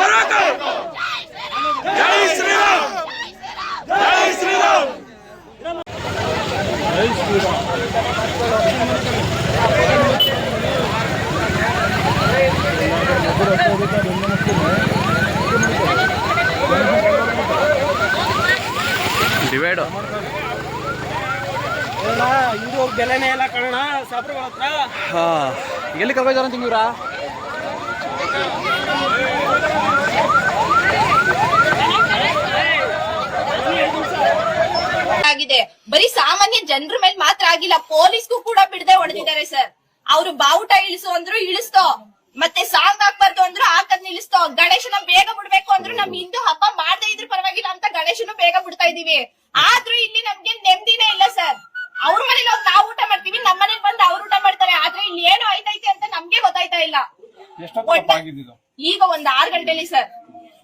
ಬರಬೇಕು. ಜೈ ಶ್ರೀರಾಮ್. ಜೈ ಶ್ರೀರಾಮ್. ಜೈ ಶ್ರೀರಾಮ್ ಡಿವೈಡ್ ಇದು ಬೆಲೆನೇ ಇಲ್ಲ ಕಾರಣ ಸಾಬ್ರುಗಳ ಹತ್ರ ಹಾ. ಎಲ್ಲಿ ಕರ್ಕೊಂಡ್ ಅಂತ ಇವ್ರಾ? ಆಗಿದೆ. ಬರೀ ಸಾಮಾನ್ಯ ಜನರ ಮೇಲೆ ಮಾತ್ರ ಆಗಿಲ್ಲ, ಪೊಲೀಸ್ಗೂ ಕೂಡ ಬಿಡದೆ ಹೊಡೆದಿದ್ದಾರೆ ಸರ್. ಅವ್ರು ಬಾವುಟ ಇಳಿಸು ಅಂದ್ರು ಇಳಿಸ್ತೋ. ಮತ್ತೆ ಸಾಂಗ್ ಹಾಕ್ಬಾರ್ದು ಅಂದ್ರು ಹಾಕದ್ ನಿಲ್ಲಿಸ್ತೋ. ಗಣೇಶನ ಬೇಗ ಬಿಡ್ಬೇಕು ಅಂದ್ರು ನಮ್ ಹಿಂದೂ ಹಬ್ಬ ಮಾಡದೇ ಇದ್ರು ಪರವಾಗಿಲ್ಲ ಅಂತ ಗಣೇಶನು ಬೇಗ ಬಿಡ್ತಾ ಇದೀವಿ ಆದ್ರೂ ಇಲ್ಲಿ ನಮ್ಗೆ ನೆಮ್ಮದಿನೇ ಇಲ್ಲ ಸರ್. ಅವ್ರ ಮನೇಲಿ ಹೋಗಿ ನಾವು ಊಟ ಮಾಡ್ತೀವಿ ನಮ್ಮ ಮನೇಲಿ ಬಂದು ಅವ್ರು ಊಟ ಮಾಡ್ತಾರೆ ಆದ್ರೆ ಇಲ್ಲಿ ಏನು ಆಯ್ತೈತೆ ಅಂತ ನಮ್ಗೆ ಗೊತ್ತಾಯ್ತಾ ಇಲ್ಲ ಒಟ್ಟ- ಈಗ ಒಂದ್ ಆರ್ ಗಂಟೆಲಿ ಸರ್.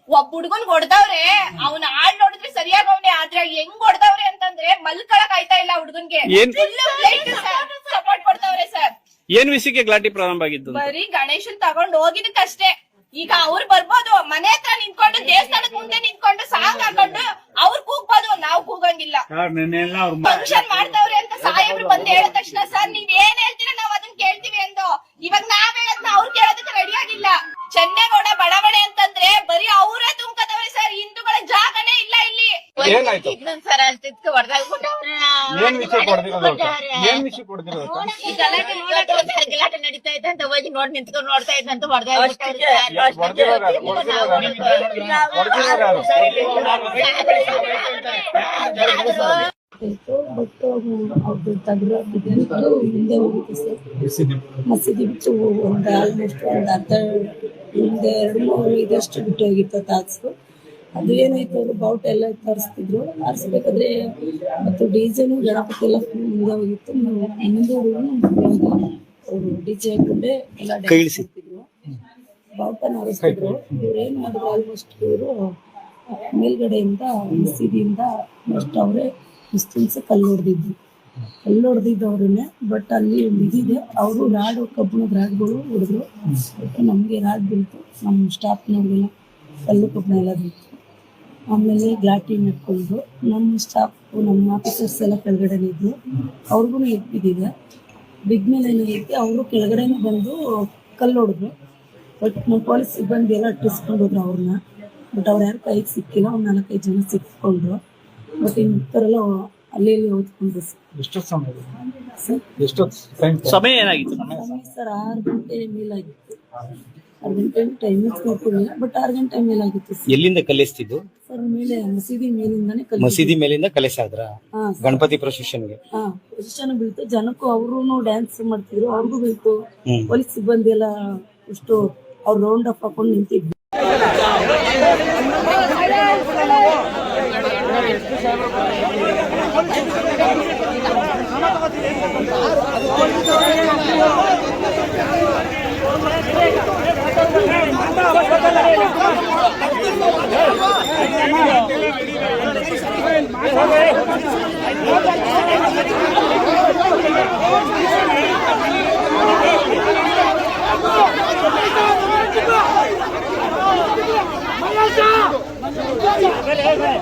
ಒಬ್ಬ ಹುಡ್ಗನ್ ಹೊಡ್ದವ್ರೆ ಅವ್ನ ಆಳ್ ನೋಡಿದ್ರೆ ಸರಿಯಾಗಿ ಅವನೇ ಆದ್ರೆ ಹೆಂಗ್ ಹೊಡ್ದವ್ರೆ ಅಂತಂದ್ರೆ ಮಲ್ಕೊಳಕ್ ಆಯ್ತಾ ಇಲ್ಲ ಹುಡ್ಗನ್ಗೆ. ಏನ್- ಸಪೋರ್ಟ್ ಕೊಡ್ತಾವ್ರೆ ಸರ್. ಏನ್ ವಿಷಯಕ್ಕೆ ಗಲಾಟೆ ಪ್ರಾರಂಭ ಆಗಿದ್ದು ಬರೀ ಗಣೇಶನ್ ತಗೊಂಡ್ ಹೋಗಿದ್ದಕ್ಕಷ್ಟೇ. ಈಗ ಅವ್ರು ಬರ್ಬೋದು ಮನೆ ಹತ್ರ ನಿಂತ್ಕೊಂಡು ದೇವಸ್ಥಾನದ ಮುಂದೆ ನಿಂತ್ಕೊಂಡು ಸಾಂಗ್ ಹಾಕೊಂಡು ಅವ್ರು ಕೂಗ್ಬೋದು ನಾವ್ ಕೂಗಂಗಿಲ್ಲ. ಫಂಕ್ಷನ್ ಮಾಡ್ತಾವ್ರೆ ಅಂತ ಸಾಹೇಬ್ರು ಬಂದ್ ಹೇಳಿದ ತಕ್ಷಣ ಸರ್ ನೀವ್ ಏನ್ ಹೇಳ್ತೀರಾ? ನಾವ್ ಅದನ್ನ ಕೇಳ್ತೀವಿ ಎಂದು. ಇವಾಗ ನಾವ್ ಹೇಳದ್ನ ಅವ್ರು ಆಗಿಲ್ಲ ಚೆನ್ನೇಗೌಡ ಬಡಾವಣೆ ಅಂತಂದ್ರೆ ಬರೀ ಅವರೇ ತುಂಬ್ಕತವ್ರೆ ಸರ್. ಹಿಂದೂಗಳ ಜಾಗನೇ ಇಲ್ಲ ಇಲ್ಲಿ. ಏನಾಯ್ತು? ಸರ್ ಅಷ್ಟಿದ್ಕೆ ಏನ್ ವಿಷಯ ಕೊಡ್ದಿರೋದು ಏನ್ ವಿಷಯ ಕೊಡ್ದಿರೋದು ಗಲಾಟೆ ನಡೀತಾ ಇದೆ ಅಂತ ಹೋಗಿ ನೋಡ್ ನಿಂತ್ಕೊಂಡು ನೋಡ್ತಾ ಇದ್ದಂತ ಹೊಡೆದ ಇತ್ತು ಬಟ್ ಅವ್ರದ್ದು ತಗ್ರ ಬಿದ್ದುಬಿಟ್ಟು ಹಿಂದೆ ಹೋಗಿತ್ತು ಸರ್. ಮಸೀದಿ ಬಿಟ್ಟು ಒಂದು ಆಲ್ಮೋಸ್ಟ್ ಒಂದು ಅರ್ಧ ಒಂದು ಎರಡು ಮೂರು ಇದಷ್ಟು ಬಿಟ್ಟು ಹೋಗಿತ್ತು ತಾಸು ಅದು ಏನಾಯ್ತು ಅವರು ಬಾವುಟ ಎಲ್ಲ ತರಿಸ್ತಿದ್ರು. ತರಿಸ್ಬೇಕಾದ್ರೆ ಮತ್ತು ಡಿಜೆನು ಗಣಪತಿ ಎಲ್ಲ ಫುಲ್ ಮುಂದೆ ಹೋಗಿತ್ತು. ಮುಂದೆ ಅವರು ಡಿಜೆ ಹಾಕೊಂಡೆ ಎಲ್ಲ dance ಮಾಡ್ತಿದ್ರು. ಬಾವುಟನ ಹಾರಿಸ್ತಿದ್ರು ಇವ್ರು ಏನ್ ಮಾಡಿದ್ರು ಆಲ್ಮೋಸ್ಟ್ ಇವರು ಮೇಲ್ಗಡೆಯಿಂದ ಮಸೀದಿಯಿಂದ ಮೋಸ್ಟ್ ಅವರೇ ಮುಸ್ಲಿಮ್ಸ್ ಕಲ್ಲು ಹೊಡೆದಿದ್ದು ಕಲ್ಲು ಹೊಡೆದಿದ್ದು ಅವ್ರನ್ನೇ ಬಟ್ ಅಲ್ಲಿ ಇದಿದೆ. ಅವರು ರಾಡು ಕಬ್ಬಿಣದ ರಾಡ್ಗಳು ಹೊಡೆದ್ರು. ನಮಗೆ ರಾಡ್ ಬೀಳ್ತು ನಮ್ಮ ಸ್ಟಾಫ್ನವ್ರಿಗೆಲ್ಲ ಕಲ್ಲು ಕಬ್ಬಿಣ ಎಲ್ಲ ಬೀಳ್ತು ಆಮೇಲೆ ಗ್ಲಾಟಿ ನಡ್ಕೊಂಡು ನಮ್ಮ ಸ್ಟಾಫ್ ನಮ್ಮ ಆಫೀಸರ್ಸ್ ಎಲ್ಲ ಕೆಳಗಡೆನೇ ಇದ್ರು. ಅವ್ರಿಗೂ ಬಿದ್ದಿದೆ ಬಿದ್ಮೇಲೆ ಎತ್ತಿ ಅವರು ಕೆಳಗಡೆ ಬಂದು ಕಲ್ಲು ಹೊಡೆದ್ರು ಬಟ್ ನಮ್ಮ ಪೊಲೀಸ್ ಸಿಬ್ಬಂದಿ ಎಲ್ಲ ಅಟ್ಟಿಸ್ಕೊಂಡು ಹೋದ್ರು ಅವ್ರನ್ನ. ಬಟ್ ಅವ್ರು ಯಾರು ಕೈಗೆ ಸಿಕ್ಕಿಲ್ಲ. ಒಂದು ನಾಲ್ಕೈದು ಜನ ಸಿಕ್ಕೊಂಡು ಬಟ್ ಇಬ್ಬರೆಲ್ಲ ಅಲ್ಲಿ ಇಲ್ಲಿ ಓದ್ಕೊಂಡ್ರು ಎಷ್ಟೊತ್ತು ಸಮಯ ಸರ್? ಎಷ್ಟೊತ್ತು ಟೈಮ್ ಸಮಯ ಏನಾಗಿತ್ತು? ಸಮಯ ಸರ್ ಆರು ಗಂಟೆ ಮೇಲಾಗಿತ್ತು. ಆರು ಗಂಟೆ ಟೈಮಿಂಗ್ಸ್ ನೋಡ್ಕೊಂಡಿಲ್ಲ ಬಟ್ ಆರು ಗಂಟೆ ಮೇಲಾಗಿತ್ತು ಸರ್. ಎಲ್ಲಿಂದ ಕಲಿಸ್ತಿದ್ದು? ಸರ್ ಮೇಲೆ ಮಸೀದಿ ಮೇಲಿಂದಾನೇ ಕಲ್ಲು ಮಸೀದಿ ಮೇಲಿಂದ ಕಲಿಸಾದ್ರ? ಹಾ ಗಣಪತಿ ಪ್ರೊಸೆಷನ್ಗೆ ಹಾ ಪೊಸಿಷನ್ ಬೀಳ್ತು. ಜನಕ್ಕೂ ಅವರು ಡ್ಯಾನ್ಸ್ ಮಾಡ್ತಿದ್ರು ಅವ್ರಿಗೂ ಬೀಳ್ತು. ಹ್ಮ್. ಪೊಲೀಸ್ ಸಿಬ್ಬಂದಿ ಎಲ್ಲ ಇಷ್ಟು ಅವ್ರು ರೌಂಡ್ ಅಪ್ ಹಾಕೊಂಡು ನಿಂತಿದ್ರು. ಹೋಗ್ರಿ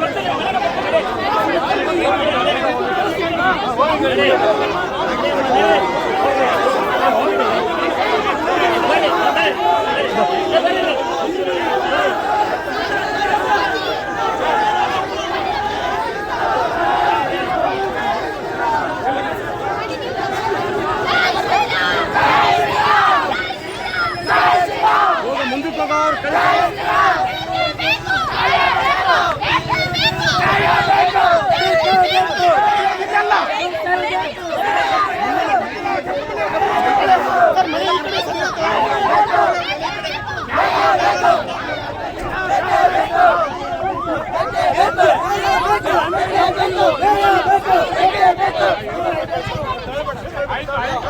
ಬರ್ತಾರೆ 飞哥来。了